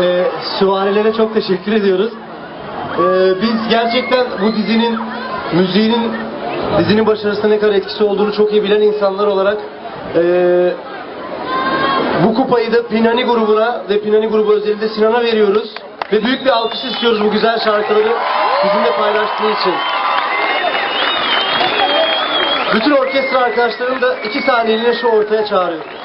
e, süvarilere çok teşekkür ediyoruz. E, biz gerçekten bu dizinin müziğinin dizinin başarısında ne kadar etkisi olduğunu çok iyi bilen insanlar olarak e, bu kupayı da Pinani grubuna ve Pinani grubu özelinde Sinan'a veriyoruz. Ve büyük bir alkış istiyoruz bu güzel şarkıları bizimle paylaştığı için. Bütün orkestra arkadaşlarım da iki saniyeliğine şu ortaya çağırıyor.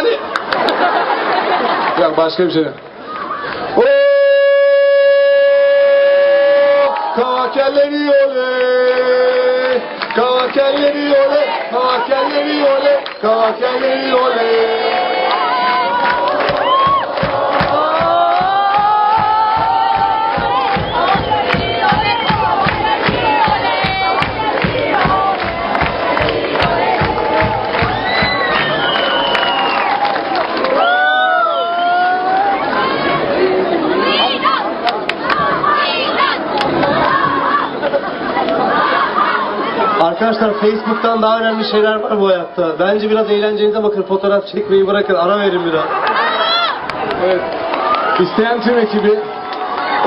Pinani. Yok başka bir şey. Oo! Kavakelleri yole. Kavakelleri yole. Kavakelleri yole. Kavakelleri yole. Arkadaşlar Facebook'tan daha önemli şeyler var bu hayatta. Bence biraz eğlencenize bakın, fotoğraf çekmeyi bırakın, ara verin biraz. Evet. İsteyen tüm ekibi,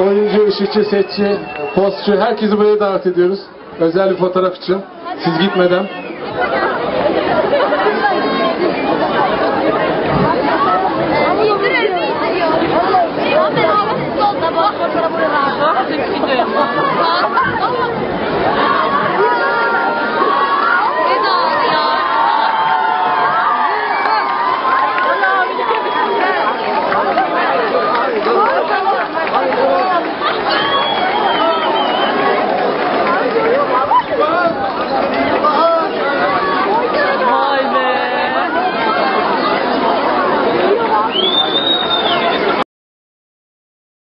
oyuncu, ışıkçı, setçi, postçu, herkesi buraya davet ediyoruz. Özel bir fotoğraf için. Siz gitmeden. Thank you.